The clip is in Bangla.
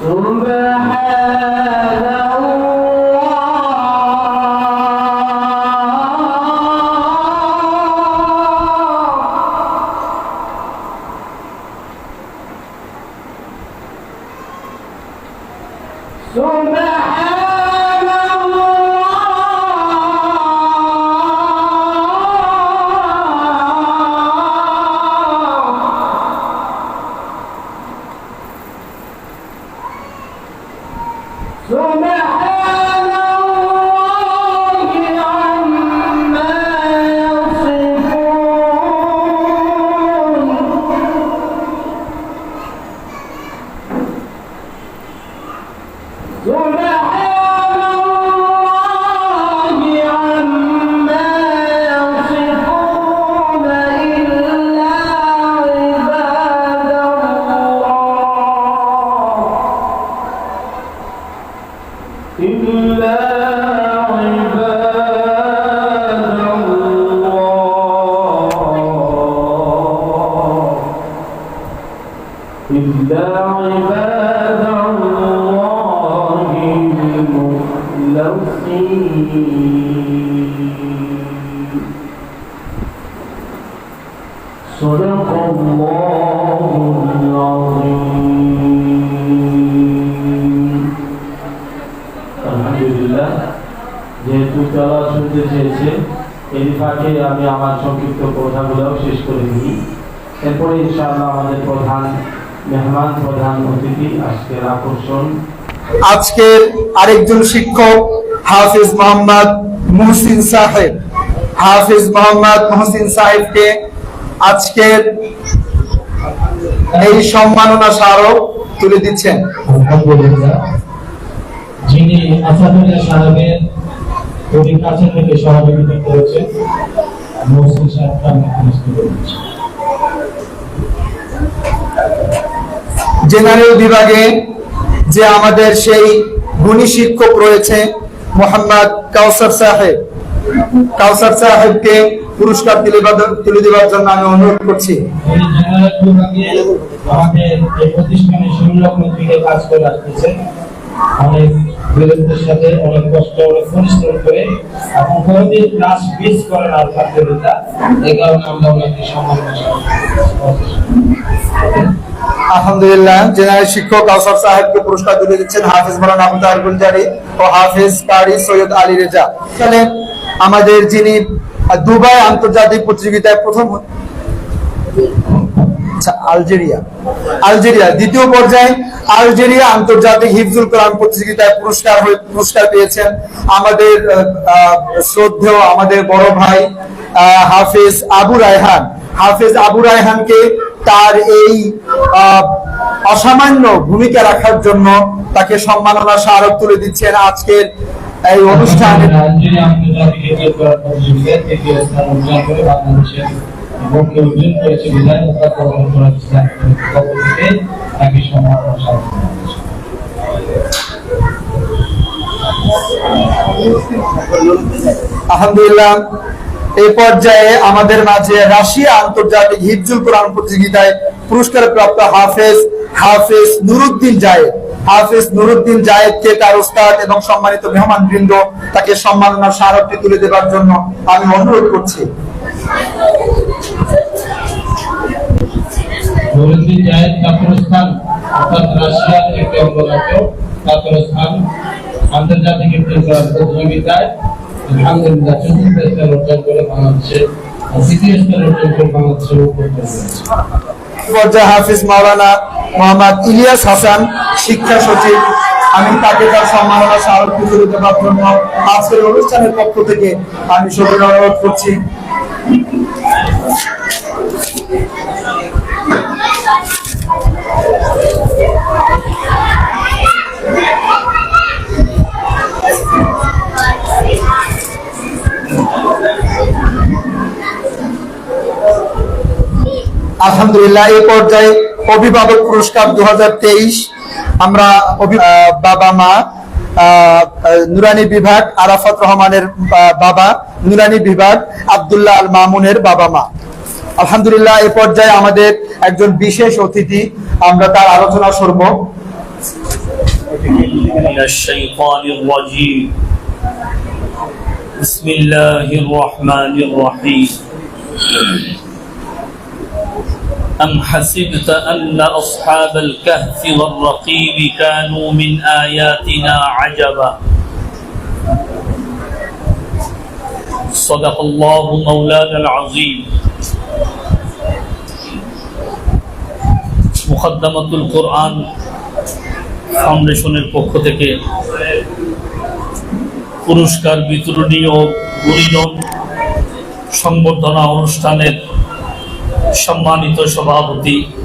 ثم هذا سبحان শুনতে চেয়েছে। এই ফাঁকে আমি আমার সংক্ষিপ্ত কথাগুলোও শেষ করে দিই। এরপরে ইনশাআল্লাহ আমাদের প্রধান মেহমান প্রধান অতিথি আজকের আকর্ষণ। আজকের আরেকজন শিক্ষক হাফিজ মোহাম্মদ মুহসিন সাহেব। হাফিজ মোহাম্মদ মুহসিন সাহেবকে আজকের এই সম্মাননা স্মারক তুলে দিচ্ছেন। আলহামদুলিল্লাহ। যিনি আসাদুল্লাহ সাহেবের খুবই কাছে থেকে সহযোগিতা মহসিন আমি কনিষ্ঠ করেছি। জেনারেল বিভাগে যে আমাদের সেই গুণী শিক্ষক রয়েছে মোহাম্মদ কাউসার সাহেব। কাউসার সাহেবকে পুরস্কার তুলে তুলে দেওয়ার জন্য আমি অনুরোধ করছি। আমাদের এই প্রতিষ্ঠানে কাজ করে অনেক আলহামদুলিল্লাহ। জেনারেল শিক্ষক সাহেবকে পুরস্কার তুলে দিচ্ছেন হাফিজ মারান আবু গুলজারি ও হাফিজ কারি সৈয়দ আলী রেজা। এখানে আমাদের যিনি দুবাই আন্তর্জাতিক প্রতিযোগিতায় প্রথম আলজেরিয়া। আলজেরিয়া, দ্বিতীয় পর্যায়ে আলজেরিয়া আন্তর্জাতিক হিফজুল কোরআন প্রতিযোগিতায় পুরস্কার পুরস্কার পেয়েছেন। আমাদের শ্রদ্ধেয় আমাদের বড় ভাই হাফিজ আবু রায়হান। হাফেজ আবু রায়হানকে তার এই অসামান্য ভূমিকা রাখার জন্য তাকে সম্মাননা স্মারক তুলে দিচ্ছেন আজকের এই অনুষ্ঠানে। করেছে থেকে তাকে আলহামদুলিল্লাহ পর্যায়ে আমাদের মাঝে রাশিয়া আন্তর্জাতিক কোরআন প্রতিযোগিতায় পুরস্কার প্রাপ্ত হাফেজ হাফেজ নুরুদ্দিন জায়েদ। হাফেজ নুরুদ্দিন জায়েদকে তার উস্তাদ এবং সম্মানিত মেহমান বৃন্দ তাকে সম্মাননা স্মারকটি তুলে দেবার জন্য আমি অনুরোধ করছি। নুরুদ্দিন জায়েদ অর্থাৎ রাশিয়ার একটি অঙ্গরাজ্য কাতরস্থান আন্তর্জাতিক ক্রিকেট প্রতিযোগিতায় আলহামদুলিল্লাহ, চতুর্থ স্থান অর্জন করে বাংলাদেশের তৃতীয় স্থান অর্জন করে করেছে পর্যায়ে হাফিজ মাওলানা মোহাম্মদ ইলিয়াস হাসান, শিক্ষা সচিব। আমি তাকে তার সম্মাননা স্মারকটি তুলে দেবার জন্য আজকের অনুষ্ঠানের পক্ষ থেকে আমি সবাই অনুরোধ করছি। আলহামদুলিল্লাহ এই পর্যায়ে অভিভাবক পুরস্কার দু আমরা অভি- আহ, বাবা মা আহ, আহ, নুরানি বিভাগ আরাফাত রহমানের আহ, বাবা নুরানি বিভাগ আব্দুল্লাহ আল মামুনের বাবা মা আলহামদুলিল্লাহ এই পর্যায়ে আমাদের একজন বিশেষ অতিথি আমরা তার আলোচনা শুনবো من الشيطان الرجيم بسم الله الرحمن الرحيم أم حسبت أن أصحاب الكهف والرقيم كانوا من آياتنا عجبا صدق الله مولانا العظيم মুকদ্দমাতুল কোরআন ফাউন্ডেশনের পক্ষ থেকে পুরস্কার বিতরণী ও পরিণন সংবর্ধনা অনুষ্ঠানের সম্মানিত সভাপতি।